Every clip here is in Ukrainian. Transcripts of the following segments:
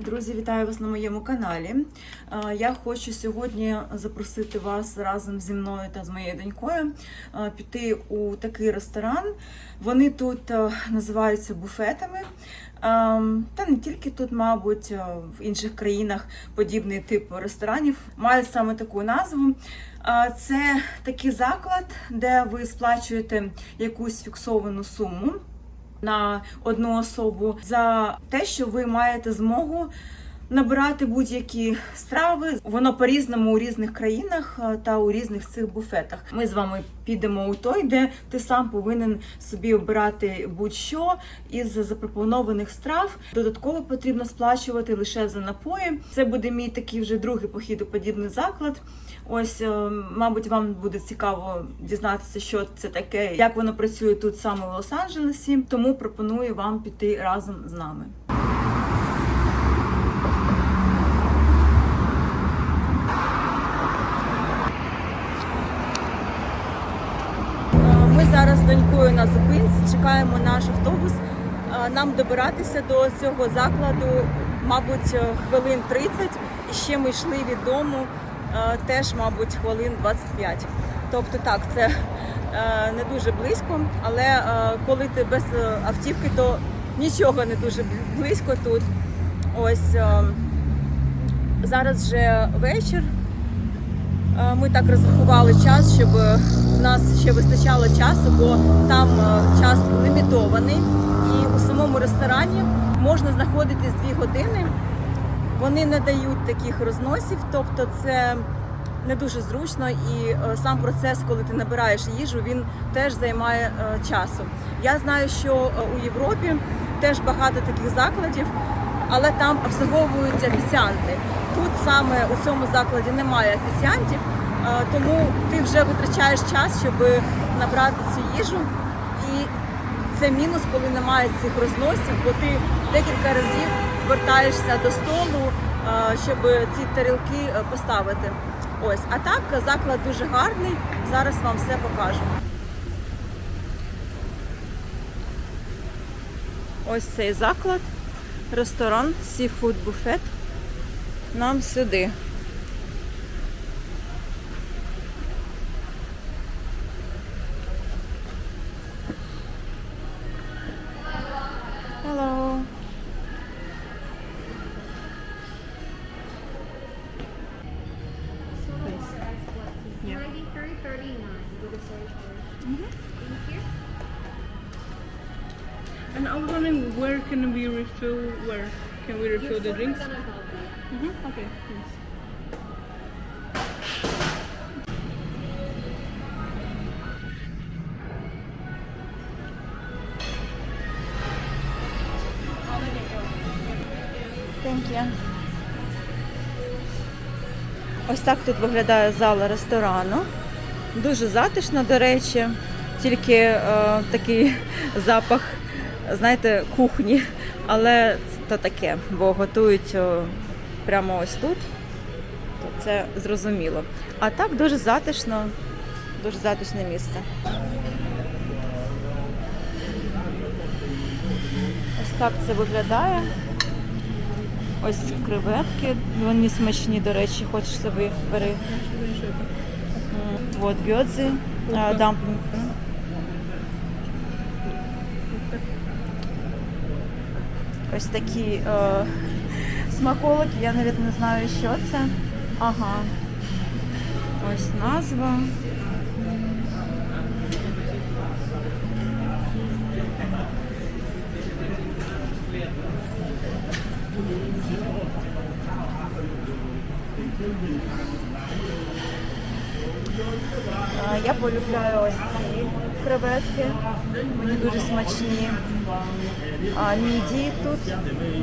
Друзі, вітаю вас на моєму каналі. Е, Я хочу сьогодні запросити вас разом зі мною та з моєю донькою е, піти у такий ресторан. Вони тут е, називаються буфетами. Ем, Та не тільки тут, мабуть, в інших країнах подібний тип ресторанів мають саме таку назву. Це такий заклад, де ви сплачуєте якусь фіксовану суму на одну особу за те, що ви маєте змогу набирати будь-які страви. Воно по-різному у різних країнах та у різних цих буфетах. Ми з вами підемо у той, де ти сам повинен собі обирати будь-що із запропонованих страв. Додатково потрібно сплачувати лише за напої. Це буде мій такий вже другий похід у подібний заклад. Ось, е, мабуть, вам буде цікаво дізнатися, що це таке, як воно працює тут саме в Лос-Анджелесі. Тому пропоную вам піти разом з нами. Ми зараз з донькою на зупинці чекаємо наш автобус. Е, Нам добиратися до цього закладу, мабуть, е, хвилин 30. І ще ми йшли від дому теж, мабуть, хвилин 25. Тобто так, це е, не дуже близько, але е, коли ти без е, автівки, то нічого не дуже близько тут. Ось е, зараз вже вечір. Е, Ми так розрахували час, щоб е, в нас ще вистачало часу, бо там е, час лімітований. І у самому ресторані можна знаходитись дві години. Вони не дають таких розносів, тобто це не дуже зручно. І е, сам процес, коли ти набираєш їжу, він теж займає е, часу. Я знаю, що е, у Європі теж багато таких закладів, але там обслуговують офіціанти. Тут саме у цьому закладі немає офіціантів, тому ти вже витрачаєш час, щоб набрати цю їжу. І це мінус, коли немає цих розносів, бо ти декілька разів вертаєшся до столу, е, щоб ці тарілки е, поставити. Ось, а так заклад дуже гарний. Зараз вам все покажу. Ось цей заклад, ресторан, Seafood Buffet. Нам сюди. Where can we refill where can we refill the drinks? you. Mm-hmm. Okay, thanks. Ось так тут виглядає зала ресторану. Дуже затишно, до речі, тільки е, такий запах, знаєте, кухні. Але це таке, бо готують прямо ось тут. То це зрозуміло. А так дуже затишно, дуже затишне місце. Ось так це виглядає. Ось креветки, вони смачні, до речі, хочеш собі бери. М, От гьодзи, дамплінг. Ось такі е, смаколики, я навіть не знаю, що це. Ага. Ось назва. А, Я полюбляю ось ці креветки. Вони дуже смачні. А міді тут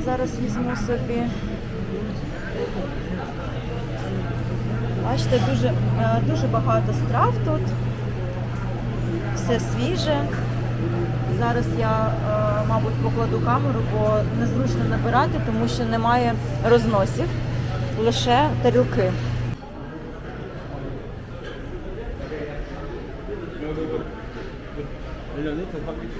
зараз візьму собі. Бачите, дуже, е, дуже багато страв тут. Все свіже. Зараз я, е, мабуть, покладу камеру, бо незручно набирати, тому що немає розносів, лише тарілки. Леонид Іванович.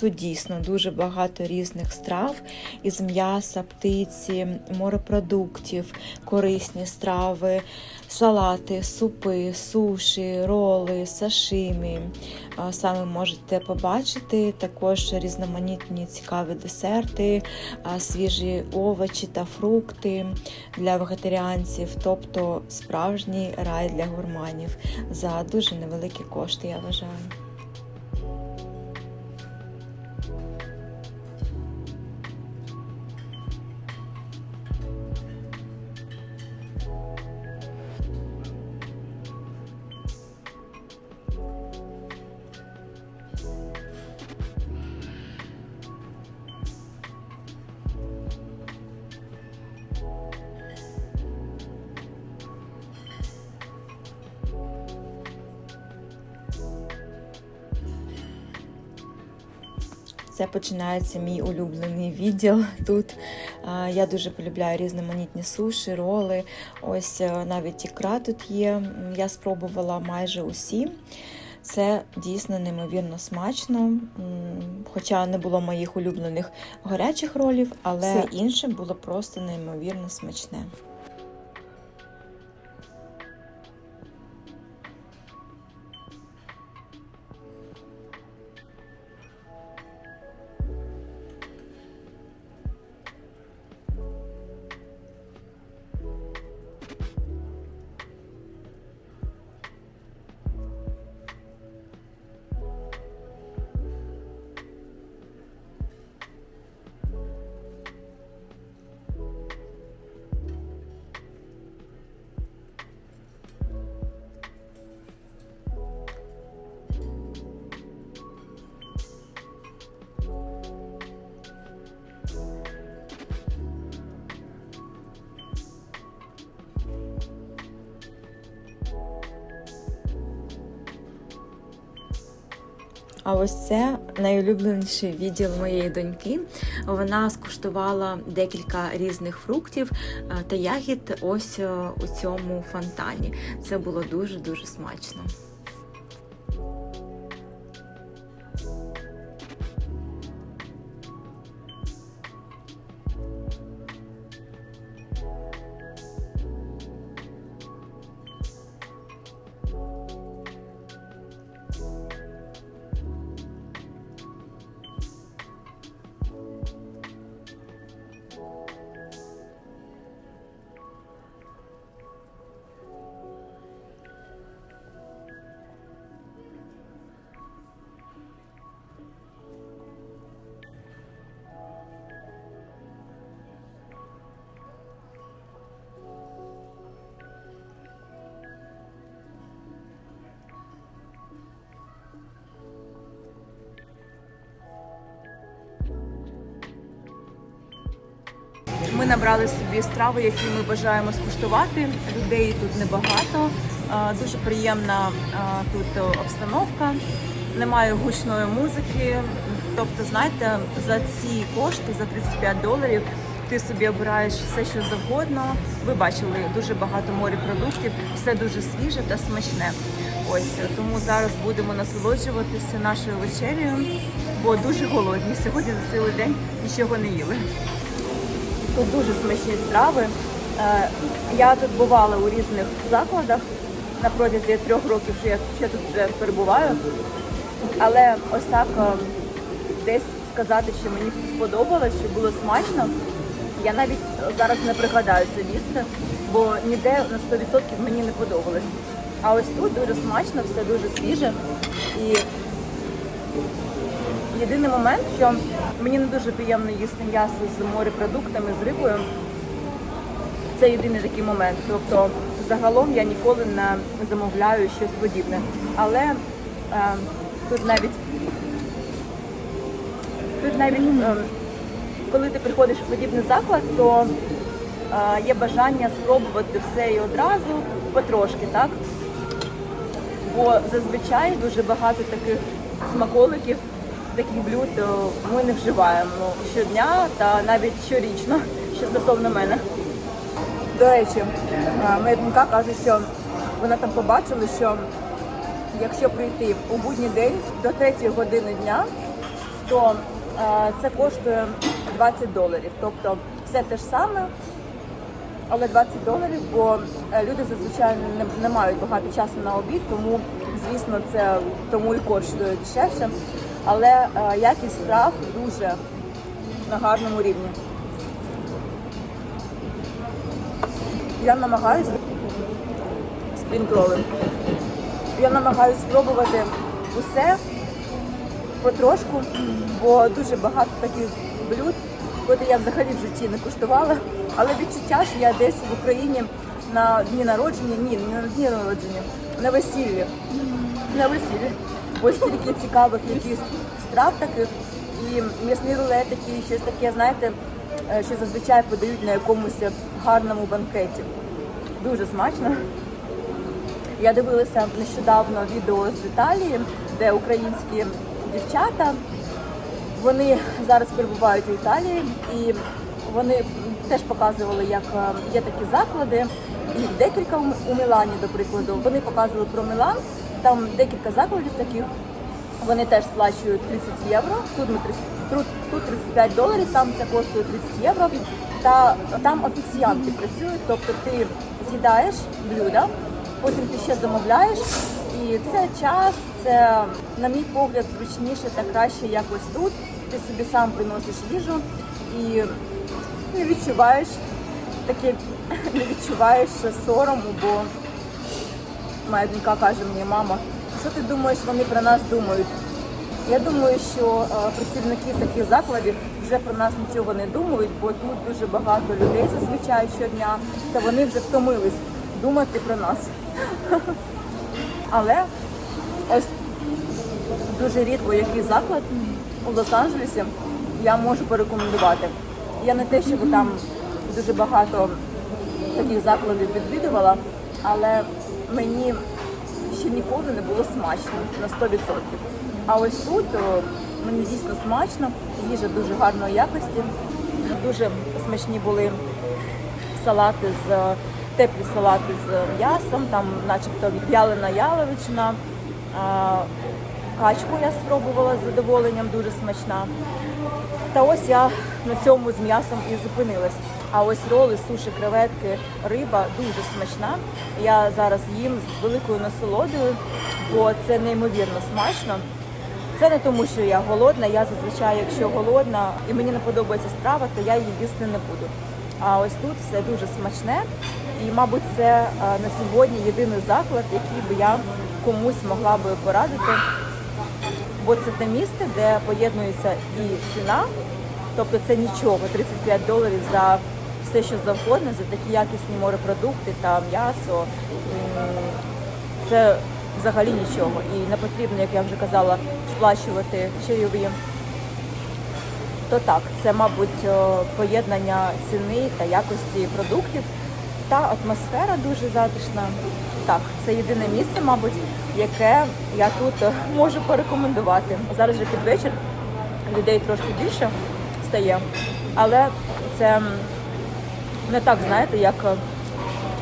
Тут дійсно дуже багато різних страв із м'яса, птиці, морепродуктів, корисні страви, салати, супи, суші, роли, сашимі, Саме можете побачити також різноманітні цікаві десерти, свіжі овочі та фрукти для вегетаріанців, тобто справжній рай для гурманів за дуже невеликі кошти, я вважаю. Це починається мій улюблений відділ тут. Я дуже полюбляю різноманітні суші, роли. Ось е, навіть ікра тут є. Я спробувала майже усі. Це дійсно неймовірно смачно. Хоча не було моїх улюблених гарячих ролів, але все інше було просто неймовірно смачне. А ось це найулюбленіший відділ моєї доньки. Вона скуштувала декілька різних фруктів е, та ягід ось е, у цьому фонтані. Це було дуже дуже смачно. Набрали собі страви, які ми бажаємо скуштувати. Людей тут небагато. Дуже приємна тут обстановка. Немає гучної музики. Тобто, знаєте, за ці кошти, за 35 доларів, ти собі обираєш все, що завгодно. Ви бачили дуже багато морепродуктів, все дуже свіже та смачне. Ось тому зараз будемо насолоджуватися нашою вечерею, бо дуже голодні. Сьогодні за цілий день нічого не їли. Тут дуже смачні страви. Е, Я тут бувала у різних закладах на протязі трьох років, що я ще тут вже перебуваю. Але ось так е, десь сказати, що мені сподобалось, що було смачно. Я навіть зараз не пригадаю це місце, бо ніде на 100% мені не подобалось. А ось тут дуже смачно, все дуже свіже. І Єдиний момент, що мені не дуже приємно їсти м'ясо з морепродуктами, з рибою. Це єдиний такий момент. Тобто, загалом я ніколи не замовляю щось подібне. Але е, тут навіть тут навіть е, коли ти приходиш в подібний заклад, то е, є бажання спробувати все і одразу потрошки, так? Бо зазвичай дуже багато таких смаколиків, таких блюд ми не вживаємо щодня та навіть щорічно, що стосовно мене. До речі, моя донька каже, що вона там побачила, що якщо прийти у будній день до 3 години дня, то це коштує 20 доларів. Тобто все те ж саме, але 20 доларів, бо е, люди зазвичай не, не мають багато часу на обід, тому звісно це тому і коштує дешевше. Але е, якість страв дуже на гарному рівні. Я намагаюся спрінкроли. Я намагаюся спробувати усе потрошку, бо дуже багато таких блюд, котрі я взагалі в житті не куштувала. Але відчуття, що я десь в Україні на дні народження, ні, не на дні народження, на весіллі. На весіллі. Бо стільки цікавих якихось страв таких, і м'ясні рулетики, і щось таке, знаєте, е, що зазвичай подають на якомусь гарному банкеті. Дуже смачно. Я дивилася нещодавно відео з Італії, де українські дівчата вони зараз перебувають у Італії і вони теж показували, як е, є такі заклади. Їх декілька у Мілані, до прикладу. Вони показували про Мілан. Там декілька закладів таких. Вони теж сплачують 30 євро. Тут ми 30, тут, тут 35 доларів, там це коштує 30 євро. Та там офіціанти працюють, тобто ти з'їдаєш блюда, потім ти ще замовляєш. І це час, це, на мій погляд, зручніше та краще якось тут. Ти собі сам приносиш їжу і не відчуваєш таке, не відчуваєш сорому, бо моя донька каже мені, мама, що ти думаєш, вони про нас думають? Я думаю, що е, працівники таких закладів вже про нас нічого не думають, бо тут дуже багато людей зазвичай щодня, та вони вже втомились думати про нас. Але ось дуже рідко який заклад у Лос-Анджелесі я можу порекомендувати. Я не те, щоб там дуже багато таких закладів відвідувала, але мені ще ніколи не було смачно на 100%. А ось тут мені дійсно смачно, їжа дуже гарної якості, дуже смачні були салати з теплі салати з м'ясом, там начебто вялена яловичина. Качку я спробувала з задоволенням, дуже смачна. Та ось я на цьому з м'ясом і зупинилась. А ось роли, суші, креветки, риба дуже смачна. Я зараз їм з великою насолодою, бо це неймовірно смачно. Це не тому, що я голодна. Я зазвичай, якщо голодна і мені не подобається страва, то я її їсти не буду. А ось тут все дуже смачне, і, мабуть, це е, на сьогодні єдиний заклад, який би я комусь могла би порадити. Бо це те місце, де поєднується і ціна, тобто це нічого, 35 доларів за все, що завгодно, за такі якісні морепродукти та м'ясо. Це взагалі нічого. І не потрібно, як я вже казала, сплачувати чайові. То так, це, мабуть, поєднання ціни та якості продуктів. Та атмосфера дуже затишна. Так, це єдине місце, мабуть, яке я тут можу порекомендувати. Зараз вже під вечір людей трошки більше стає, але це не так, знаєте, як е,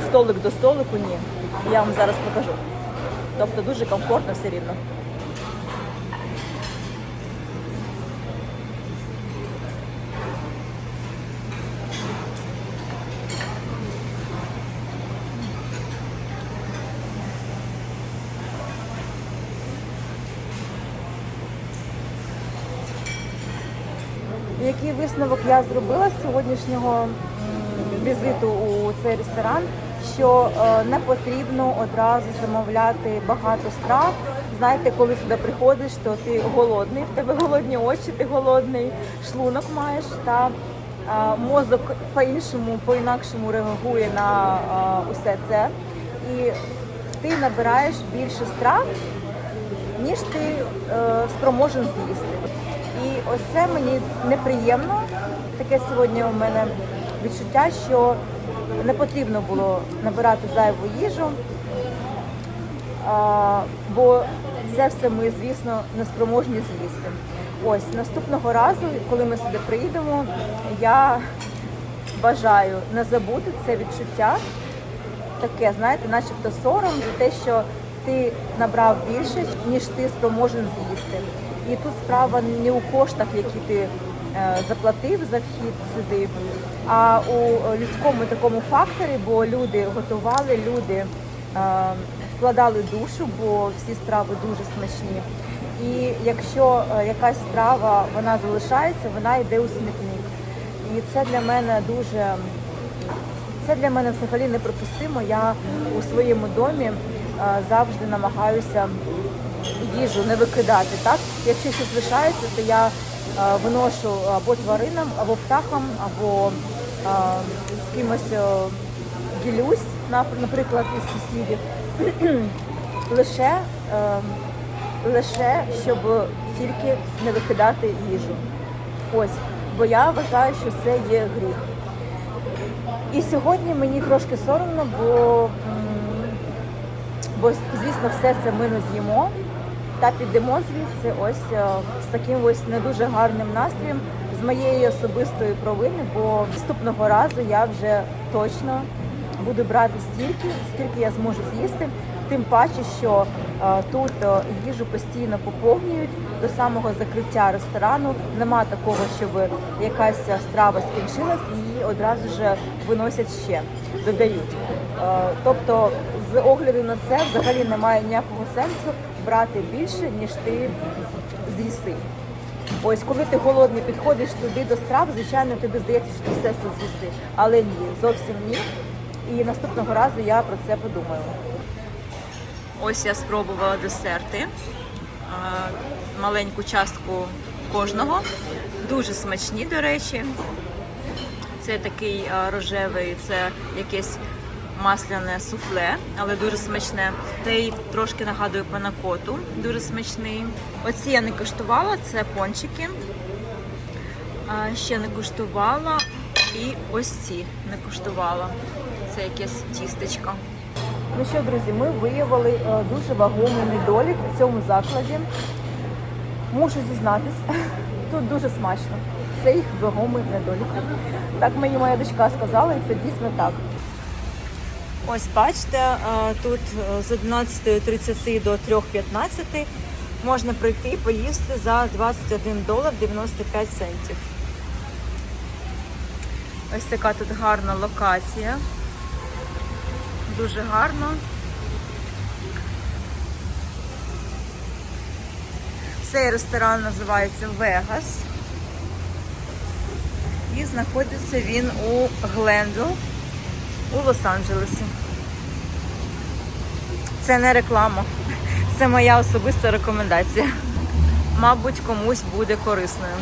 столик до столику, ні. Я вам зараз покажу. Тобто дуже комфортно все рівно. Який висновок я зробила з сьогоднішнього візиту у цей ресторан, що е, не потрібно одразу замовляти багато страв. Знаєте, коли сюди приходиш, то ти голодний, в тебе голодні очі, ти голодний, шлунок маєш та е, мозок по-іншому, по-інакшому реагує на е, усе це. І ти набираєш більше страв, ніж ти спроможен з'їсти. І ось це мені неприємно. Таке сьогодні у мене відчуття, що не потрібно було набирати зайву їжу, бо це все ми, звісно, не спроможні з'їсти. Ось наступного разу, коли ми сюди приїдемо, я бажаю не забути це відчуття таке, знаєте, начебто сором за те, що ти набрав більше, ніж ти спроможен з'їсти. І тут справа не у коштах, які ти заплатив за вхід сюди, а у е, людському такому факторі, бо люди готували, люди е, вкладали душу, бо всі страви дуже смачні. І якщо е, якась страва вона залишається, вона йде у смітник. І це для мене дуже це для мене взагалі неприпустимо. Я у своєму домі е, завжди намагаюся їжу не викидати. Так, якщо щось лишається, то я е, виношу або тваринам, або птахам, або е, з кимось е, ділюсь, наприклад, із сусідів. лише, е, лише щоб тільки не викидати їжу. Ось, бо я вважаю, що це є гріх. І сьогодні мені трошки соромно, бо, бо звісно, все це ми не з'їмо та підемо звідси ось е, з таким ось не дуже гарним настроєм, з моєї особистої провини, бо наступного разу я вже точно буду брати стільки, скільки я зможу з'їсти. Тим паче, що е, тут е, їжу постійно поповнюють до самого закриття ресторану. Нема такого, щоб якась страва скінчилась і її одразу ж виносять ще, додають. Тобто, з огляду на це взагалі немає ніякого сенсу брати більше, ніж ти з'їси. Ось коли ти голодний підходиш туди до страв, звичайно, тобі здається, що ти все це з'їси. Але ні, зовсім ні. І наступного разу я про це подумаю. Ось я спробувала десерти. Маленьку частку кожного. Дуже смачні, до речі. Це такий рожевий, це якесь масляне суфле, але дуже смачне. Цей трошки нагадує панакоту, дуже смачний. Оці я не куштувала, це пончики. Ще не куштувала. І ось ці не куштувала. Це якесь тістечко. Ну що, друзі, ми виявили е, дуже вагомий недолік у цьому закладі. Мушу зізнатись, тут дуже смачно. Це їх вагомий недолік. Так мені моя дочка сказала, і це дійсно так. Ось бачите, е, тут е, з 11.30 до 3.15 можна прийти і поїсти за 21 долар 95 центів. Ось така тут гарна локація. Дуже гарно. Цей ресторан називається Вегас. І знаходиться він у Глендл у Лос-Анджелесі. Це не реклама, це моя особиста рекомендація. Мабуть, комусь буде корисною.